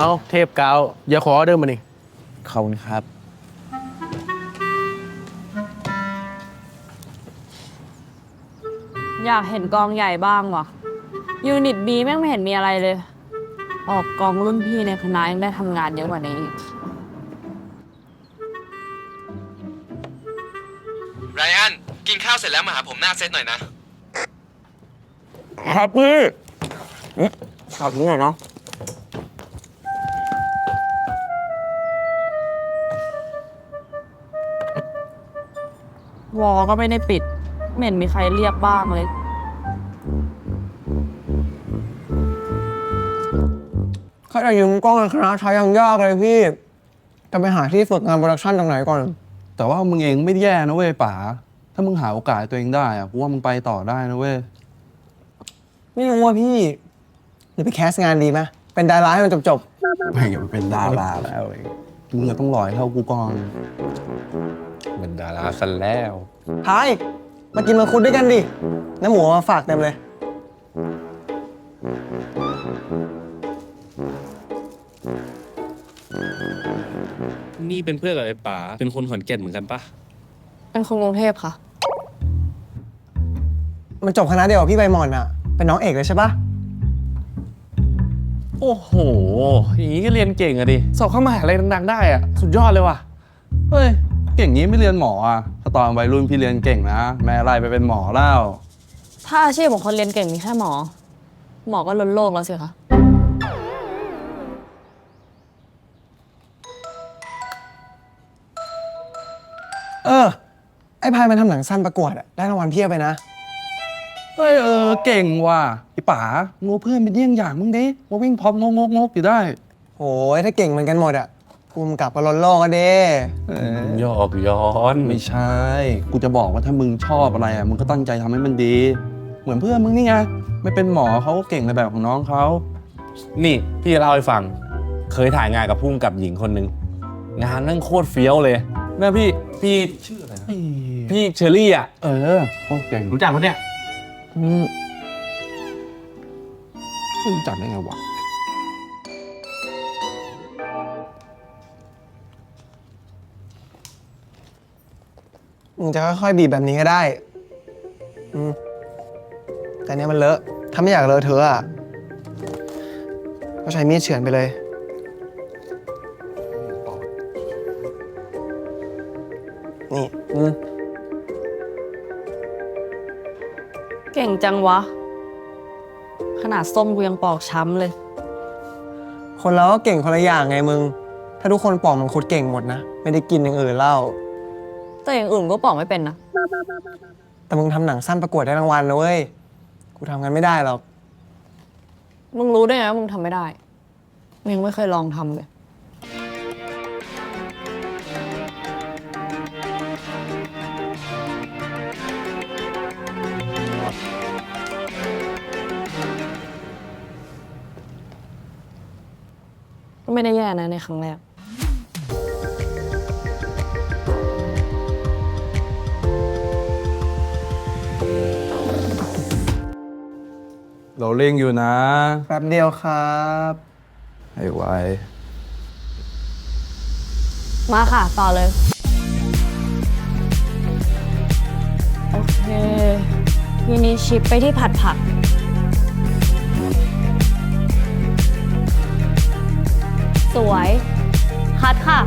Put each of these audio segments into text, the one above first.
เอาเทพกาวอย่าขอออเดิมมานี่ขอบคุณครับ อยากเห็นกองใหญ่บ้างว่ะ ยูนิตบีแม่งไม่เห็นมีอะไรเลย ออกกองรุ่นพี่ในคณะยังได้ทำงานเยอะกว่านี้อีกไรอันกินข้าวเสร็จแล้วมาหาผมหน้าเซตหน่อยนะ ครับพี่ขอบคุณหน่อยเนาะ วอก็ไม่ได้ปิดไม่เห็นมีใครเรียกบ้างเลย ข้าจะยืมกล้องในคณะใช้ยังยากเลยพี่ จะไปหาที่ฝึกงานโปรดักชันตรงไหนก่อน แต่ว่ามึงเองไม่ได้แย่นะเว้ยป๋า ถ้ามึงหาโอกาสตัวเองได้อะกูว่ามึงไปต่อได้นะเว้ย ไม่รู้ว่าพี่หรือไปแคสงานดีไหมเป็นดาราให้มันจบไม่อย่าไปเป็นดาราแล้วเองมึงก็ต้องรอให้เท่ากูก่อน เป็นดาราสันแล้วๆท้าย มากินมังคุดด้วยกันดิ น้ำหมูมาฝากเต็มเลย นี่เป็นเพื่อนกับไอ้ป๋าเป็นคนขอนแก่นเหมือนกันปะเป็นคนกรุงเทพค่ะ มันจบคณะเดียวกับพี่ใบหมอนอะเป็นน้องเอกเลยใช่ปะโอ้โห อย่างนี้ก็เรียนเก่งอะดิ สอบเข้ามหาลัยดังๆได้อะสุดยอดเลยว่ะ เฮ้ย เก่งงี้ไม่เรียนหมออะถ้าตอนวัยรุ่นพี่เรียนเก่งนะ แม่ไล่ไปเป็นหมอแล้ว ถ้าอาชีพของคนเรียนเก่งมีแค่หมอ หมอก็ล้นโลกแล้วสิคะ เออ ไอ้พายมันทำหนังสั้นประกวดอะได้รางวัลเพียบไปนะ เฮ้ยเออเก่งว่ะพี่ป๋างูเพื่อนเป็นเยี่ยงอย่างมึงดิมาวิ่งพร้อมงงงกๆอยู่ได้ โอ้ยถ้าเก่งเหมือนกันหมดอะ ภูมิกับก็ล้นโลกก็เด้เออหยอกย้อนไม่ใช่ กูจะบอกว่าถ้ามึงชอบอะไรอะมึงก็ตั้งใจทำให้มันดี เหมือนเพื่อนมึงนี่ไงไม่เป็นหมอเขาก็เก่งในแบบของน้องเขานี่พี่จะเล่าให้ฟัง เคยถ่ายงานกับพุ่มกับหญิงคนหนึ่งงานนั่งโคตรเฟี้ยวเลยนะพี่พี่ชื่ออะไรนะพี่เชอรี่อะ เออโคตรเก่งรู้จักปะเนี่ยรู้จักได้ไงวะ มึงจะค่อยๆบีบแบบนี้ก็ได้ อืมแต่เนี้ยมันเลอะ ถ้าไม่อยากเลอะเธอะอะก็ใช้มีดเฉือนไปเลย นี่ อืม เก่งจังวะ ขนาดส้มกูยังปอกช้ำเลย คนเราก็เก่งคนละอย่างไงมึง ถ้าทุกคนปอกมังคุดเก่งหมดนะ ไม่ได้กินอย่างอื่นเล่า แต่อย่างอื่นก็ปอกไม่เป็นนะ แต่มึงทำหนังสั้นประกวดได้รางวัลนะเว้ย กูทำกันไม่ได้หรอก มึงรู้ได้ไงว่ามึงทำไม่ได้ มึงยังไม่เคยลองทำเลย ก็ไม่ได้แย่นะในครั้งแรก เราเร่งอยู่นะ แป๊บเดียวครับให้ไวมาค่ะ ต่อเลย โอเคทีนี้ชิปไปที่ผัดผัก สวย คัดค่ะ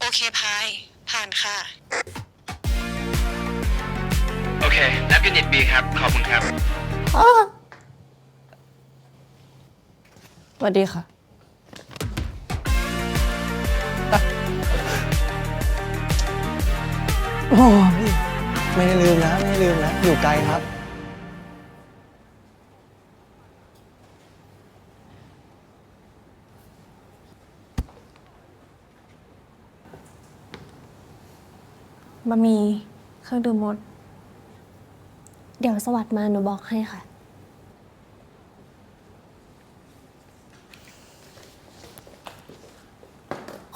โอเคพาย ผ่านค่ะ เคนับยูนิตบีครับ ขอบคุณครับ สวัสดีค่ะ โอ้พี่ไม่ได้ลืมนะ ไม่ได้ลืมนะ อยู่ไกลครับ บะหมี่เครื่องดื่มหมด เดี๋ยวสวัสดมาหนูบอกให้ค่ะ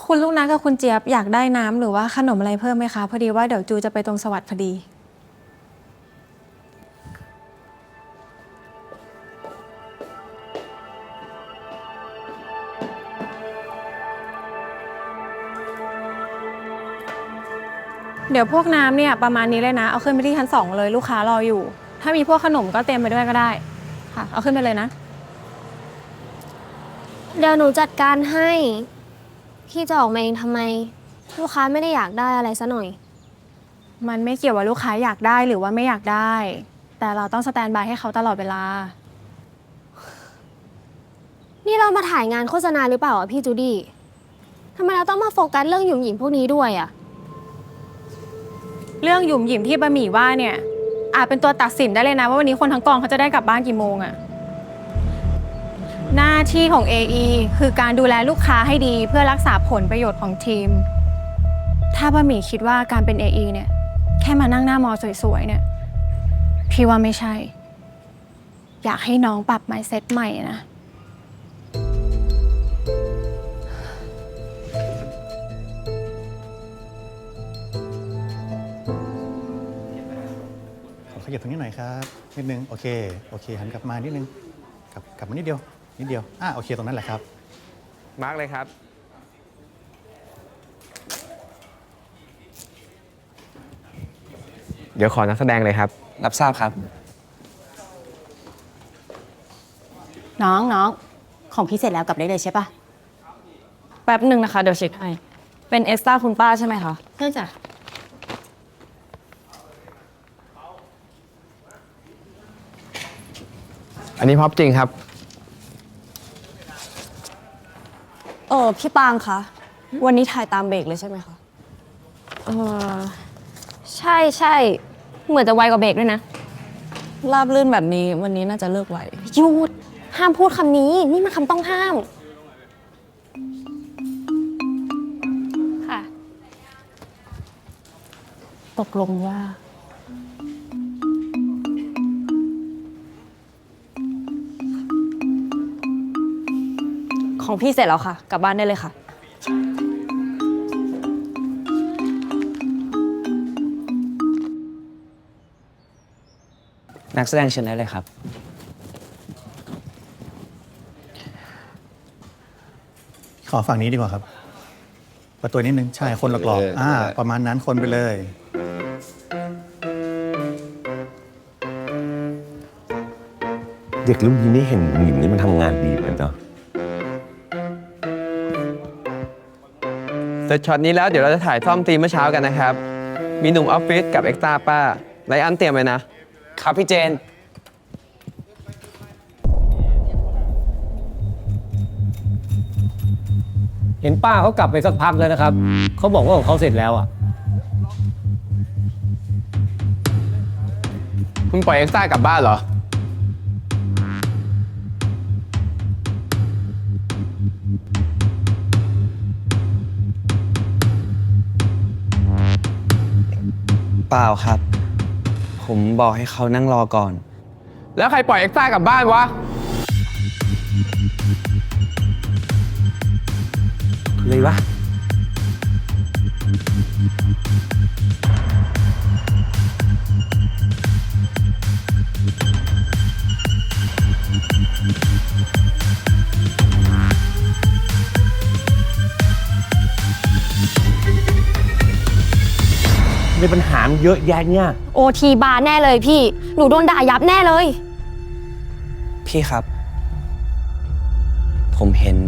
คุณลูกนัดกับคุณเจี๊ยบอยากได้น้ำหรือว่าขนมอะไรเพิ่มไหมคะ พอดีว่าเดี๋ยวจูจะไปตรงสวัสดพอดี เดี๋ยวพวกน้ำเนี่ยประมาณนี้เลยนะ เอาขึ้นไปที่ชั้นสองเลยลูกค้ารออยู่ ถ้ามีพวกขนมก็เตรียมไปด้วยก็ได้ค่ะ เอาขึ้นไปเลยนะ เดี๋ยวหนูจัดการให้ พี่จะออกมาเองทำไม ลูกค้าไม่ได้อยากได้อะไรซะหน่อย มันไม่เกี่ยวว่าลูกค้าอยากได้หรือว่าไม่อยากได้ แต่เราต้องสแตนบายให้เขาตลอดเวลา นี่เรามาถ่ายงานโฆษณาหรือเปล่าอะพี่จูดี้ทำไมเราต้องมาโฟกัสเรื่องหยุ่มหยิมพวกนี้ด้วยอะ เรื่องหยุ่มหยิมที่บะหมี่ว่าเนี่ย อาจเป็นตัวตัดสินได้เลยนะ ว่าวันนี้คนทั้งกองเขาจะได้กลับบ้านกี่โมงอะหน้าที่ของ AE คือการดูแลลูกค้าให้ดีเพื่อรักษาผลประโยชน์ของทีม ถ้าบะหมี่คิดว่าการเป็น AE เนี่ย แค่มานั่งหน้ามอสวยๆเนี่ย พี่ว่าไม่ใช่ อยากให้น้องปรับ mindset ใหม่นะ ขอขยับตรงนี้หน่อยครับนิดนึงโอเคโอเคหันกลับมานิดนึงกลับกลับมานิดเดียวนิดเดียวอ่าโอเคตรงนั้นแหละครับ มาร์กเลยครับ เดี๋ยวขอนักแสดงเลยครับ รับทราบครับ น้องน้องของพี่เสร็จแล้วกลับได้เลยใช่ปะแป๊บหนึ่งนะคะ เดี๋ยวเช็คให้ เป็นเอสตาคุณป้าใช่ไหมคะใช่จ้ะ อันนี้พร็อพจริงครับ เออพี่ปางคะ วันนี้ถ่ายตามเบรกเลยใช่ไหมคะ เออใช่ใช่เหมือนจะไวกว่าเบรกด้วยนะราบลื่นแบบนี้วันนี้น่าจะเลิกไหวหยุดห้ามพูดคำนี้ นี่มันคำต้องห้าม ค่ะ ตกลงว่า ของพี่เสร็จแล้วค่ะ กลับบ้านได้เลยค่ะ นักแสดงเชิญได้เลยครับ ขอฝั่งนี้ดีกว่าครับ ประตูนิดนึง ใช่ คนหลอกๆอ่า ประมาณนั้นคนไปเลย เด็กรุ่นนี้นี่เห็นหญิงนี่มันทำงานดีเหมือนกันเนาะ เสร็จช็อตนี้แล้วเดี๋ยวเราจะถ่ายซ่อมตีมเมื่อเช้ากันนะครับ มีหนุ่มออฟฟิศกับเอ็กซ์ตร้าป้าไลอันเตรียมไว้นะ ครับพี่เจน เห็นป้าเขากลับไปสักพักแล้วนะครับ เขาบอกว่าของเขาเสร็จแล้วอะ คุณปล่อยเอ็กซ์ตร้ากลับบ้านเหรอ เปล่าครับ ผมบอกให้เขานั่งรอก่อน แล้วใครปล่อยเอ็กซ์ตร้ากลับบ้านวะ เลยวะ มีปัญหามันเยอะแยะเนี่ย โอทีบาร์แน่เลยพี่ หนูโดนด่ายับแน่เลย พี่ครับ ผมเห็น